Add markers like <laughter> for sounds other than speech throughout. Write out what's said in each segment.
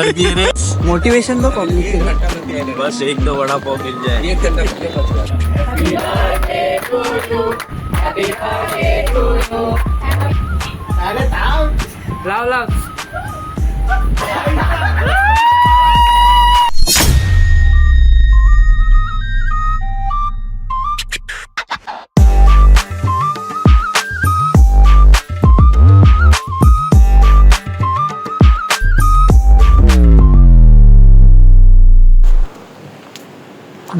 गर्दी रे. मोटिवेशन दो पब्लिक बस एक तो वड़ा पाव मिल जाए लाव लाव.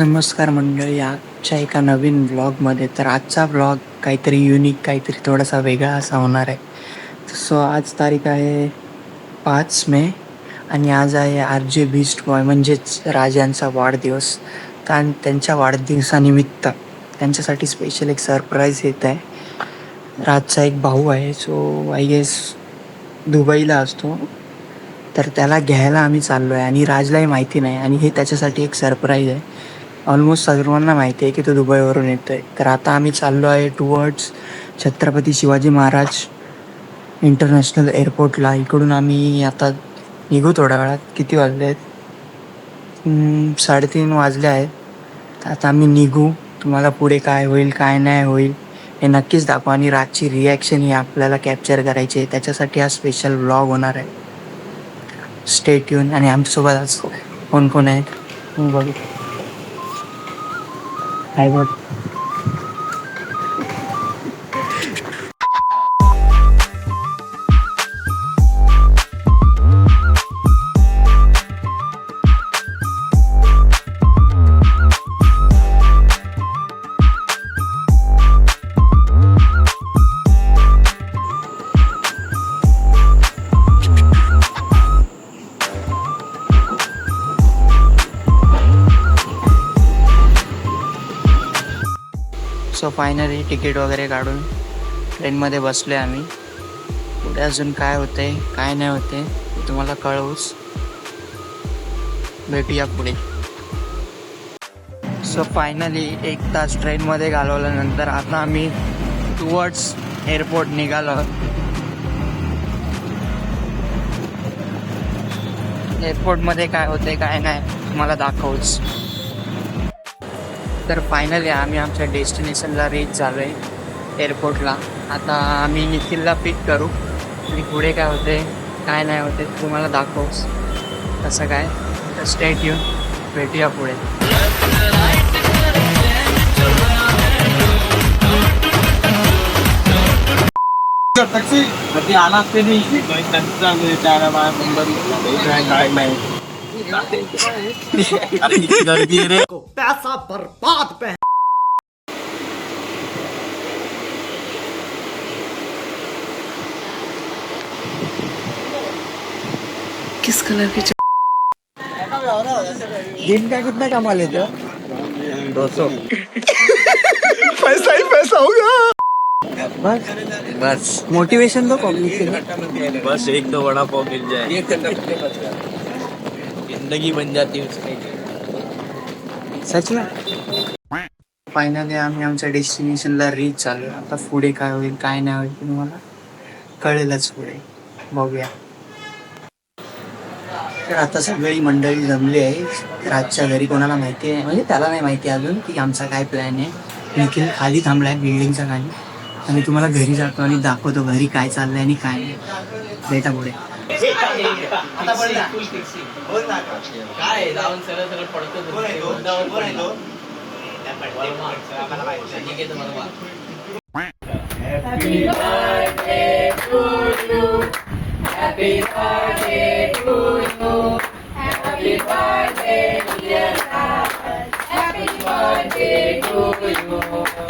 नमस्कार मंडळी आजच्या एका नवीन ब्लॉगमध्ये तर आजचा ब्लॉग काहीतरी युनिक काहीतरी थोडासा वेगळा असा होणार आहे. सो आज तारीख आहे पाच मे आणि आज आहे आर जे बीस्ट बॉय म्हणजेच राजांचा वाढदिवस. तर त्यांच्या वाढदिवसानिमित्त त्यांच्यासाठी स्पेशल एक सरप्राईज येत आहे. राजचा एक भाऊ आहे सो आय गेस दुबईला असतो. तर त्याला घ्यायला आम्ही चाललो आहे आणि राजलाही माहिती नाही आणि हे त्याच्यासाठी एक सरप्राईज आहे. ऑलमोस्ट सर्वांना माहिती आहे की तो दुबईवरून येतो आहे तर आता आम्ही चाललो आहे टुवर्ड्स छत्रपती शिवाजी महाराज इंटरनॅशनल एअरपोर्टला इकडून आम्ही आता निघू थोड्या वेळात. किती वाजले आहेत? साडेतीन वाजले आहेत. आता आम्ही निघू. तुम्हाला पुढे काय होईल काय नाही होईल हे नक्कीच दाखवा. आणि रातची रिॲक्शन ही आपल्याला कॅप्चर करायची आहे. त्याच्यासाठी हा स्पेशल व्लॉग होणार आहे. स्टेट येऊन आणि आमच्यासोबत आज कोण कोण आहेत बघू. हाय बघ फायनली तिकीट वगैरे काढून ट्रेनमध्ये बसले आम्ही. पुढे अजून काय होते काय नाही होते तुम्हाला कळवूच. भेटूया पुढे. सो फायनली एक तास ट्रेनमध्ये घालवल्यानंतर आता आम्ही टुवर्ड्स एअरपोर्ट निघालो. एअरपोर्टमध्ये काय होते काय नाही तुम्हाला दाखवूच. तर फायनली आम्ही आमच्या डेस्टिनेशनला रीच झालो आहे एअरपोर्टला आता आम्ही निखिलला पिक करू. आणि पुढे काय होते काय नाही होते ते तुम्हाला दाखवूच. तसं काय? तर स्टेट येऊन भेटूया पुढे. टॅक्सी कधी आला ते नाही? काय नाही. अरे किती गर्दी आहे किस कलर की दिन का कितना कमा लेते हो? दो सौ। पैसा ही पैसा होगा बस बस। मोटिवेशन दो पब्लिक बस एक तो बड़ा पाव मिल जाए। जिंदगी बन जाती है उसमें। सच में? फायनली आम्ही आमच्या डेस्टिनेशनला रीच झालो. आता पुढे काय होईल काय नाही होईल तुम्हाला कळेलच पुढे. बघूया. तर आता सगळी मंडळी जमली आहे. रातच्या घरी कोणाला माहिती आहे? म्हणजे त्याला नाही माहिती अजून की आमचा काय प्लॅन आहे. निखिल खाली थांबलाय बिल्डिंगच्या खाली. आणि तुम्हाला घरी जातो आणि दाखवतो घरी काय चाललंय आणि काय नाही. भेटा पुढे. आता बोल ना बोल ना Happy birthday to you. Happy birthday to you. Happy birthday, dear Happy birthday to you.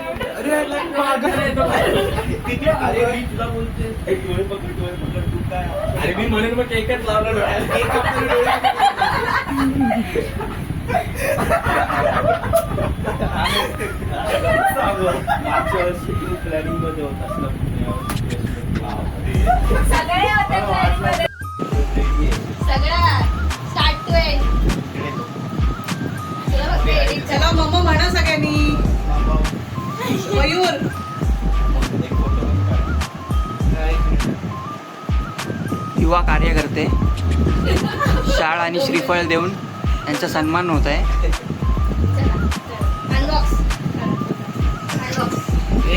मी म्हणेन मग एकच लावला मागच्या वर्षी तू प्लॅनिंगमध्ये होते. सगळं चला मम्मा म्हणा सगळ्यांनी. मयूर. युवा कार्यकर्ते शाळ आणि श्रीफळ देऊन त्यांचा सन्मान होत आहे.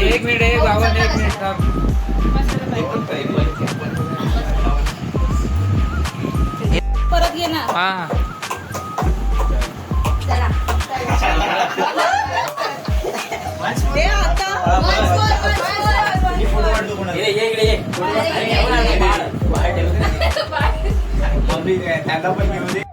एक मिनिट एक बाबा एक मिनिट. परत ये ना. हा. चला. <laughs> हे आता. ठेव. मम्मी काय, त्यांना पण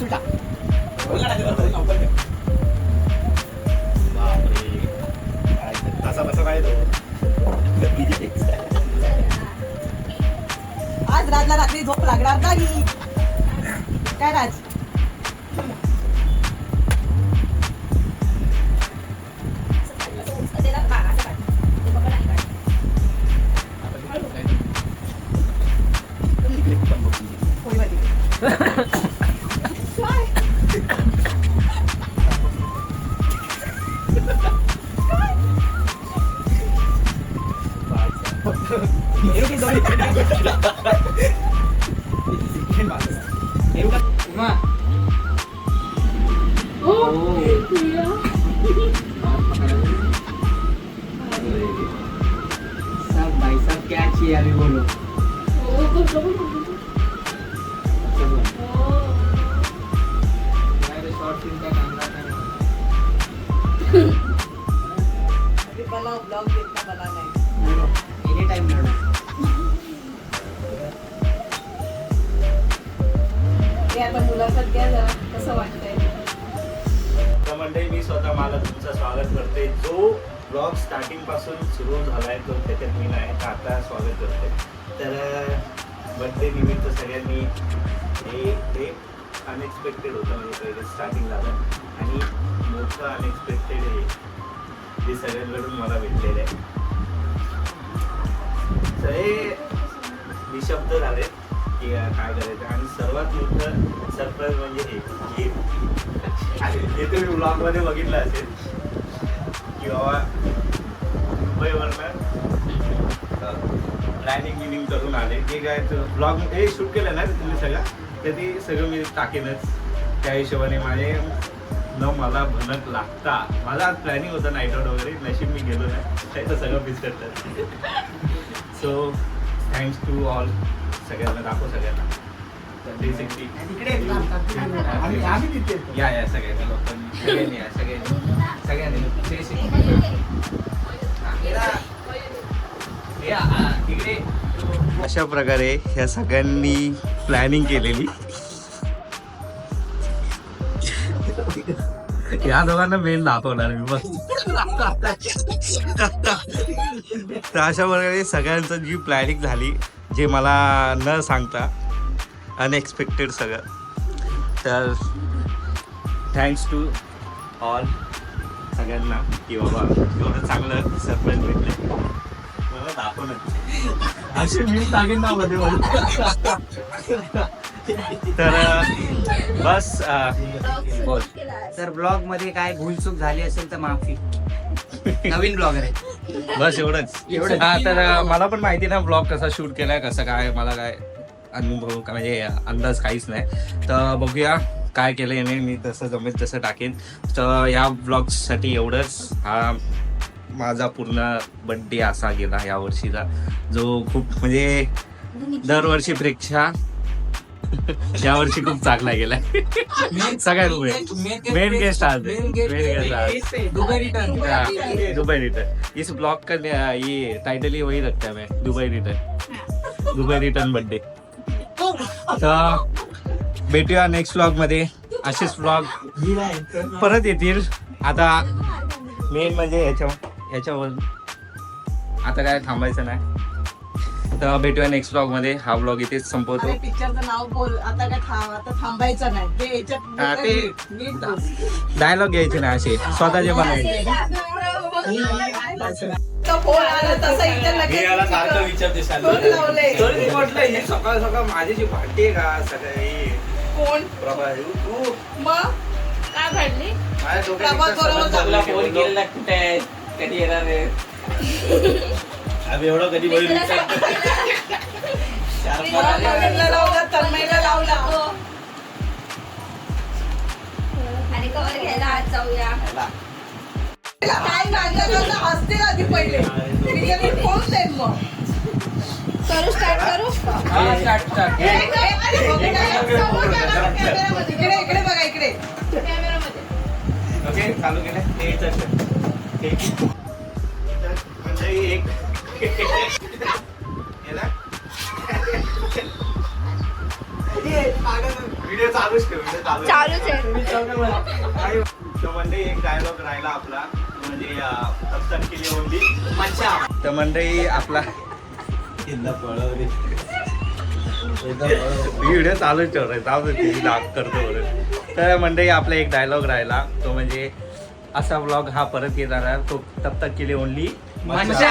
उलटा आज राजला रात्री झोप लागणार नाही. काय राज? त्याला काढ, असं सब क्या चाहिए अभी बोलो. मला नाही एनी टाइम हे आता मुलाखत घ्या जरा कसं वाटतंय तर मंडळी मी स्वतः मला तुमचं स्वागत करते जो ब्लॉग स्टार्टिंगपासून सुरू झाला आहे तो त्याच्यात मी नाही तर आता स्वागत करते तर बर्थडे निमित्त सगळ्यांनी हे हे अनएक्सपेक्टेड होतं म्हणजे पहिले स्टार्टिंग झालं आणि मोठं अनएक्सपेक्टेड हे ते सगळ्यांकडून मला भेटलेलं आहे. तर हे निशब्द झाले की काय करायचं? आणि सर्वात मोठं सरप्राईज म्हणजे हे. की हे तुम्ही ब्लॉगमध्ये बघितलं असेल. की बाबा मुंबईवरनं प्लॅनिंग बिनिंग करून आले. जे काय ब्लॉग हे शूट केलं ना तुम्ही सगळं तर ते सगळं मी टाकेनच. त्या हिशोबाने माझे न मला भनक लागता. मला प्लॅनिंग होतं नाईट आउट वगैरे नशीब मी गेलो नाही. त्याचं सगळं मिस करतात. सो थँक्स टू ऑल सगळ्यांना. दाखव सगळ्यांना. थ्री सिक्स्टी या या सगळ्यांनी लोकांनी सगळ्यांनी या सगळ्यांनी सगळ्यांनी थ्री सिक्स्टी अशा प्रकारे ह्या सगळ्यांनी प्लॅनिंग केलेली. या दोघांना मेन दाखवणार मी बस. तर अशा प्रकारे सगळ्यांचं जी प्लॅनिंग झाली जे मला न सांगता अनएक्सपेक्टेड सगळं. तर थँक्स टू ऑल सगळ्यांना की बाबा एवढं चांगलं सरप्राईज भेटले मला दाखवणं असे मी टाकेन ना मध्ये तर बस बोल. तर ब्लॉगमध्ये काय भूलचूक झाली असेल तर माफी. नवीन ब्लॉगर आहे. बस एवढंच. एवढंच. हा तर मला पण माहिती ना ब्लॉग कसा शूट केलाय कसं काय मला काय. अनुभव का म्हणजे अंदाज काहीच नाही. तर बघूया काय केलं याने. मी तसं जमेल तसं टाकेन. तर ह्या ब्लॉगसाठी एवढंच. हा माझा पूर्ण बड्डे असा गेला या वर्षीचा. जो खूप म्हणजे दरवर्षीपेक्षा या वर्षी खूप चांगला गेलाय सगळ्यात मेन गेस्ट आज. Main guest Dubai return Dubai return इस ब्लॉग का ये टाइटल ही वही रखता है मैं Dubai return Dubai return birthday तर भेटूया नेक्स्ट ब्लॉगमध्ये असेच ब्लॉग परत येतील आता मेन म्हणजे ह्याच्या ह्याच्यावर आता काय थांबायचं नाही तर भेटूया नेक्स्ट ब्लॉगमध्ये हा ब्लॉग इथेच संपवतो पिक्चरचं नाव बोल आता काय थांबायचं नाही ते हा. डायलॉग घ्यायचे ना असे स्वतःचे बनायचे तो फोन आला तसा इथे लगेच फोन लावले. सकाळ सकाळ माझी जी भांडी आहे का सगळी? कोण? प्रभा तू मग? काय घडली माझ्या प्रभात बरोबर चालला फोन केलेला कुठे आहे? कधी येणार आहे? आम्ही एवढं कधी नवीनला लावला तन्मयला लावला. आणि कवर घ्यायला आज जाऊया. काय लागलं हसते आधी पहिले. मी फोन देईन मग? करू स्टार्ट करू. इकडे इकडे बघा इकडे चालू. म्हणजे? व्हिडिओ चालूच ठेव व्हिडिओ चालू चालूच आहे. म्हणजे एक डायलॉग राहिला आपला. म्हणजे तर मंडळी आपला व्हिडिओ तुम्ही दाग करतो बरं तर मंडळी आपला एक डायलॉग राहिला. तो म्हणजे असा ब्लॉग हा परत येणार तो तब तक केली ओनली मजा